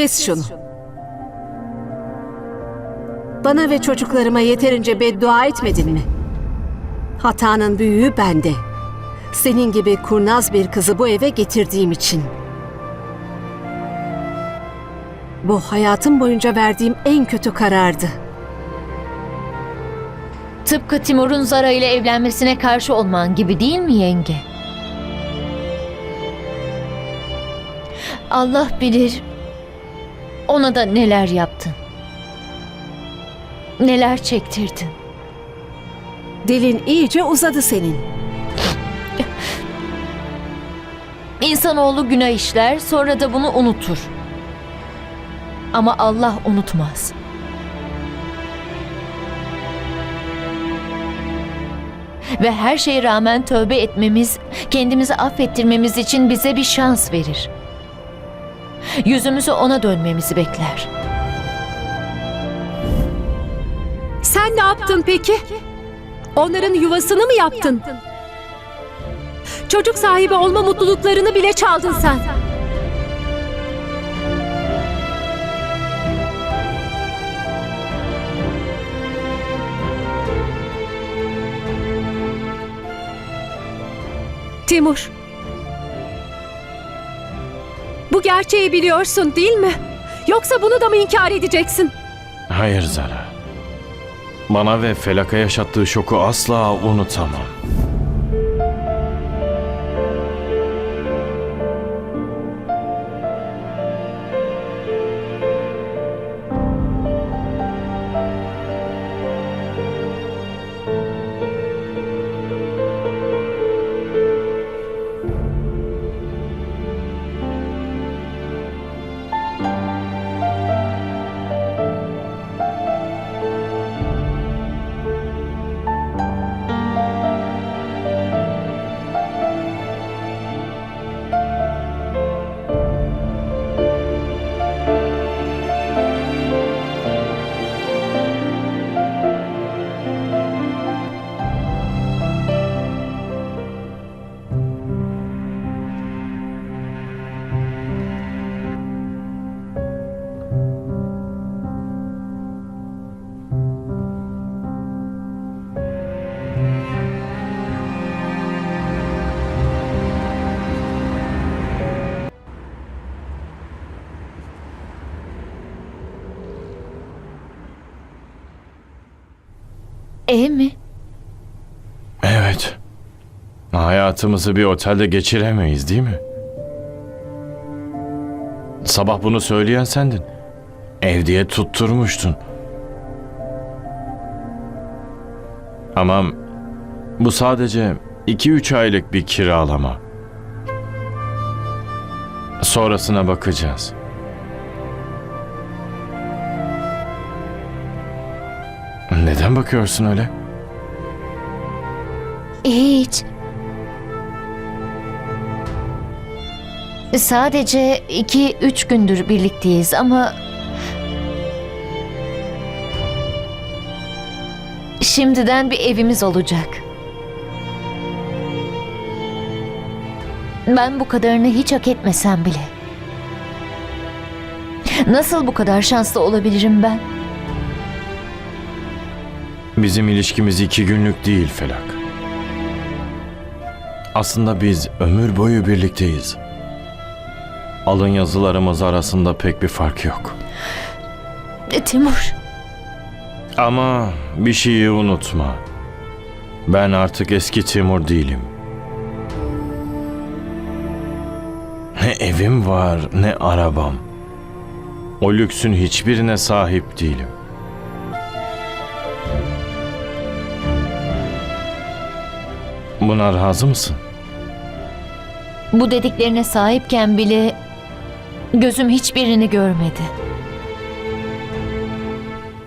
Kes şunu. Bana ve çocuklarıma yeterince beddua etmedin mi? Hatanın büyüğü bende. Senin gibi kurnaz bir kızı bu eve getirdiğim için. Bu hayatım boyunca verdiğim en kötü karardı. Tıpkı Timur'un Zara ile evlenmesine karşı olman gibi değil mi yenge? Allah bilir ona da neler yaptın. Neler çektirdin. Dilin iyice uzadı senin. İnsanoğlu günah işler sonra da bunu unutur. Ama Allah unutmaz. Ve her şeye rağmen tövbe etmemiz, kendimizi affettirmemiz için bize bir şans verir. Yüzümüzü ona dönmemizi bekler. Sen ne yaptın peki? Onların yuvasını mı yaptın? Çocuk sahibi olma mutluluklarını bile çaldın sen. Timur. Gerçeği biliyorsun değil mi? Yoksa bunu da mı inkar edeceksin? Hayır Zara. Bana ve Felak'a yaşattığı şoku asla unutamam. E mi? Evet. Hayatımızı bir otelde geçiremeyiz değil mi? Sabah bunu söyleyen sendin. Ev diye tutturmuştun. Ama bu sadece 2-3 aylık bir kiralama. Sonrasına bakacağız. Neden bakıyorsun öyle? Hiç. Sadece iki üç gündür birlikteyiz ama... Şimdiden bir evimiz olacak. Ben bu kadarını hiç hak etmesem bile. Nasıl bu kadar şanslı olabilirim ben? Bizim ilişkimiz iki günlük değil Felak. Aslında biz ömür boyu birlikteyiz. Alın yazılarımız arasında pek bir fark yok. E, Timur, Ama bir şeyi unutma. Ben artık eski Timur değilim. Ne evim var ne arabam. O lüksün hiçbirine sahip değilim. Buna razı mısın? bu dediklerine sahipken bile gözüm hiçbirini görmedi.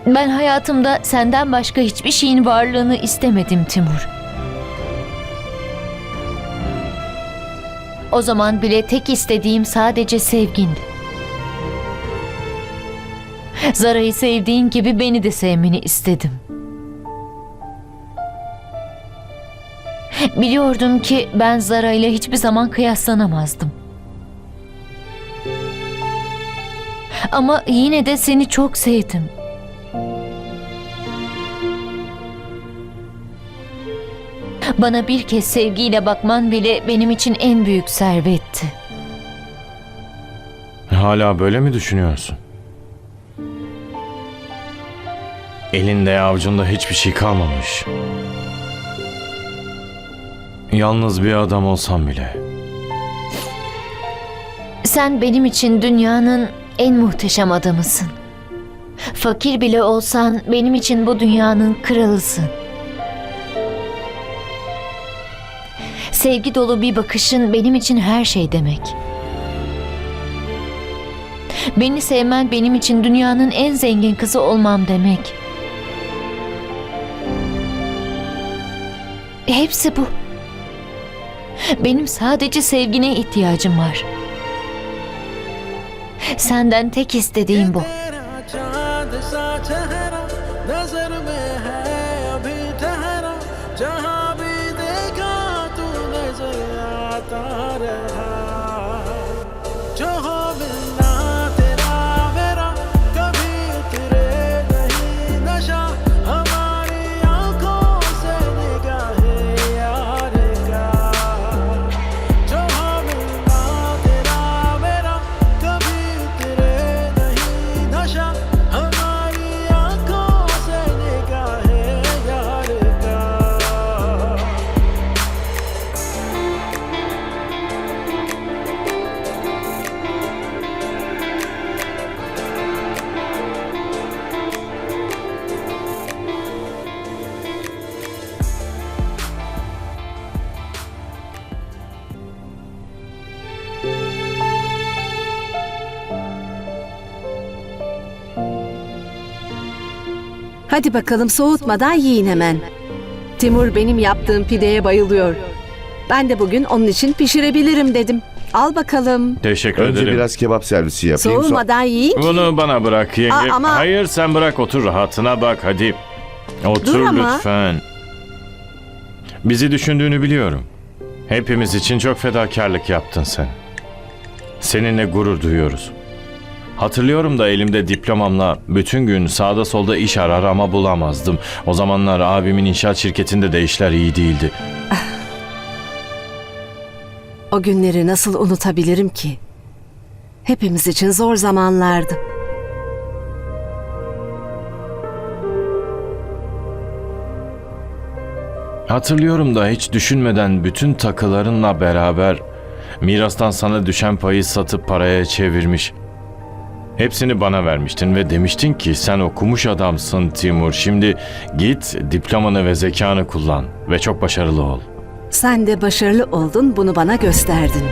Ben hayatımda senden başka hiçbir şeyin varlığını istemedim Timur. O zaman bile tek istediğim sadece sevgindi. Zara'yı sevdiğin gibi beni de sevmeni istedim. Biliyordum ki ben Zara ile hiçbir zaman kıyaslanamazdım. Ama yine de seni çok sevdim. Bana bir kez sevgiyle bakman bile benim için en büyük servetti. Hala böyle mi düşünüyorsun? Elinde avucunda hiçbir şey kalmamış. Yalnız bir adam olsam bile. Sen benim için dünyanın en muhteşem adamısın. Fakir bile olsan benim için bu dünyanın kralısın. Sevgi dolu bir bakışın benim için her şey demek. Beni sevmen benim için dünyanın en zengin kızı olmam demek. Hepsi bu. Benim sadece sevgine ihtiyacım var. Senden tek istediğim bu. Hadi bakalım soğutmadan yiyin hemen. Timur benim yaptığım pideye bayılıyor. Ben de bugün onun için pişirebilirim dedim. Al bakalım. Teşekkür Önce ederim. biraz kebap servisi yapayım. so- Soğumadan yiyin ki. Bunu bana bırak yenge. Aa, ama- Hayır sen bırak otur rahatına bak hadi. Otur Dur ama. lütfen. Bizi düşündüğünü biliyorum. Hepimiz için çok fedakarlık yaptın sen. Seninle gurur duyuyoruz. Hatırlıyorum da elimde diplomamla bütün gün sağda solda iş arar ama bulamazdım. O zamanlar abimin inşaat şirketinde de işler iyi değildi. O günleri nasıl unutabilirim ki? Hepimiz için zor zamanlardı. Hatırlıyorum da hiç düşünmeden bütün takılarınla beraber mirastan sana düşen payı satıp paraya çevirmiş. Hepsini bana vermiştin ve demiştin ki sen okumuş adamsın Timur. Şimdi git diplomanı ve zekanı kullan ve çok başarılı ol. Sen de başarılı oldun, bunu bana gösterdin.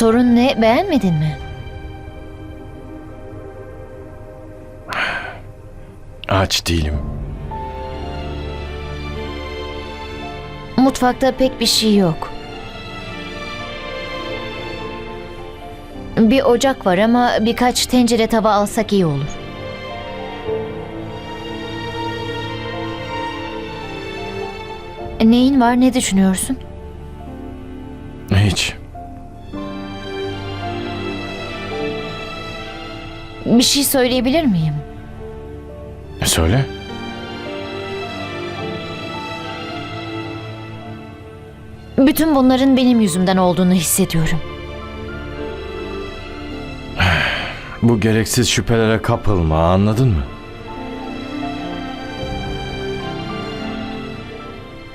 Sorun ne? Beğenmedin mi? Aç değilim. Mutfakta pek bir şey yok. Bir ocak var ama birkaç tencere tava alsak iyi olur. Neyin var ne düşünüyorsun? Hiç. Bir şey söyleyebilir miyim? Söyle. Bütün bunların benim yüzümden olduğunu hissediyorum. Bu gereksiz şüphelere kapılma anladın mı?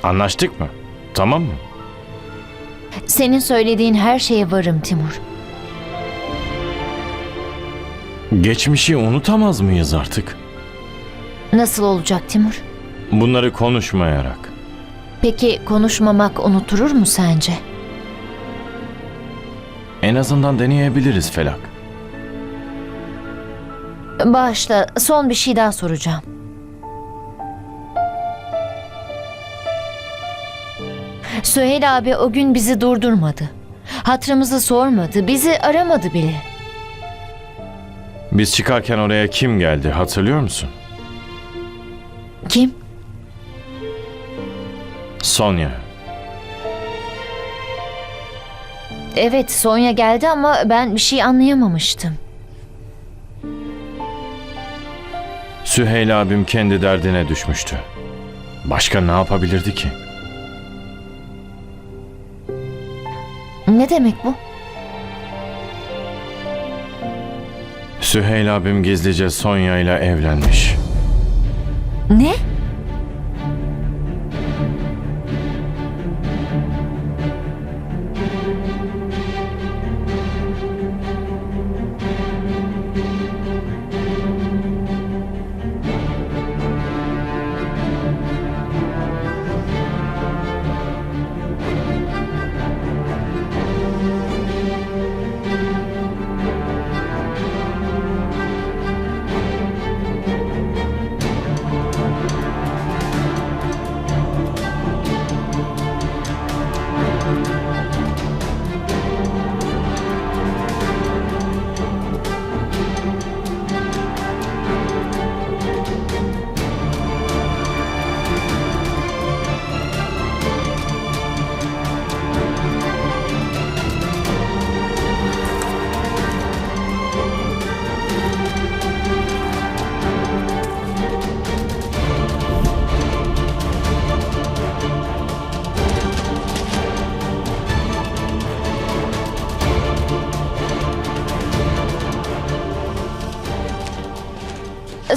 Anlaştık mı? Tamam mı? Senin söylediğin her şeye varım Timur. Geçmişi unutamaz mıyız artık? Nasıl olacak Timur? Bunları konuşmayarak. Peki konuşmamak unuturur mu sence? En azından deneyebiliriz Felak. Bağışla son bir şey daha soracağım. Süheyl abi o gün bizi durdurmadı. Hatırımızı sormadı, bizi aramadı bile. Biz çıkarken oraya kim geldi hatırlıyor musun? Kim? Sonya. Evet Sonya geldi ama ben bir şey anlayamamıştım. Süheyl abim kendi derdine düşmüştü. Başka ne yapabilirdi ki? Ne demek bu? Süheyl abim gizlice Sonya ile evlenmiş. Ne?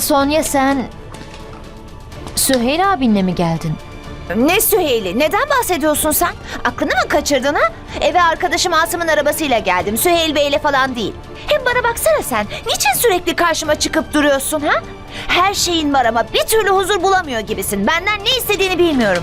Sonya sen Süheyl abinle mi geldin? Ne Süheyl'i? Neden bahsediyorsun sen? Aklını mı kaçırdın ha? Eve arkadaşım Asım'ın arabasıyla geldim. Süheyl Bey'le falan değil. Hem bana baksana sen. Niçin sürekli karşıma çıkıp duruyorsun ha? Her şeyin var ama bir türlü huzur bulamıyor gibisin. Benden ne istediğini bilmiyorum.